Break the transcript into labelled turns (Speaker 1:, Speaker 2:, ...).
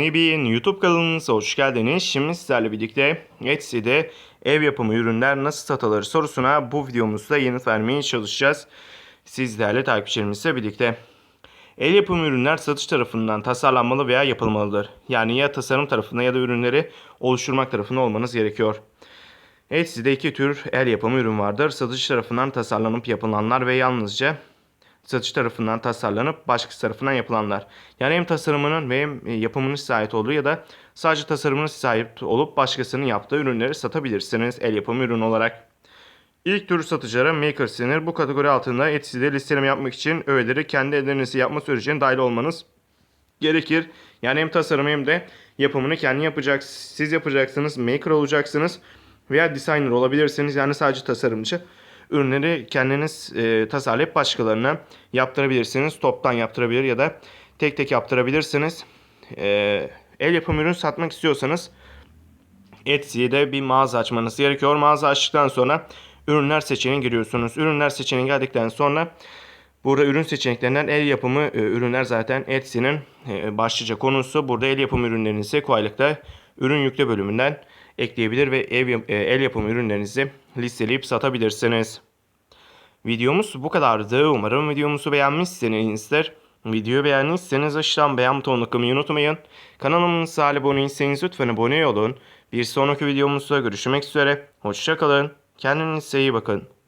Speaker 1: Honeybee YouTube kanalımıza hoş geldiniz. Şimdi sizlerle birlikte Etsy'de ev yapımı ürünler nasıl satılır sorusuna bu videomuzda yanıt vermeye çalışacağız. Sizlerle takipçilerimizle birlikte. El yapımı ürünler satış tarafından tasarlanmalı veya yapılmalıdır. Yani ya tasarım tarafında ya da ürünleri oluşturmak tarafında olmanız gerekiyor. Etsy'de iki tür el yapımı ürün vardır. Satış tarafından tasarlanıp yapılanlar ve yalnızca satış tarafından tasarlanıp başkası tarafından yapılanlar. Yani hem tasarımının ve hem e, yapımının size ait olduğu ya da sadece tasarımının size ait olup başkasının yaptığı ürünleri satabilirsiniz el yapımı ürün olarak. İlk tür satıcılara makers denir. Bu kategori altında Etsy'de listeleme yapmak için öğeleri kendi ellerinizle yapma sürecine dahil olmanız gerekir. Yani hem tasarımı hem de yapımını kendi yapacak, siz yapacaksınız, maker olacaksınız veya designer olabilirsiniz. Yani sadece tasarımcı. Ürünleri kendiniz e, tasarlayıp başkalarına yaptırabilirsiniz. Toptan yaptırabilir ya da tek tek yaptırabilirsiniz. E, el yapımı ürün satmak istiyorsanız Etsy'de bir mağaza açmanız gerekiyor. Mağaza açtıktan sonra ürünler seçeneğine giriyorsunuz. Ürünler seçeneğine geldikten sonra burada ürün seçeneklerinden el yapımı e, ürünler zaten Etsy'nin e, başlıca konusu. Burada el yapımı ürünlerinizi kolaylıkla ürün yükle bölümünden ekleyebilir ve ev, e, el yapımı ürünlerinizi listeleyip satabilirsiniz. Videomuz bu kadardı. Umarım videomuzu beğenmişsinizdir. Videoyu beğendiyseniz aşağıdan beğen butonuna tıklamayı unutmayın. Kanalımıza abone değilseniz lütfen abone olun. Bir sonraki videomuzda görüşmek üzere. Hoşçakalın. Kendinize iyi bakın.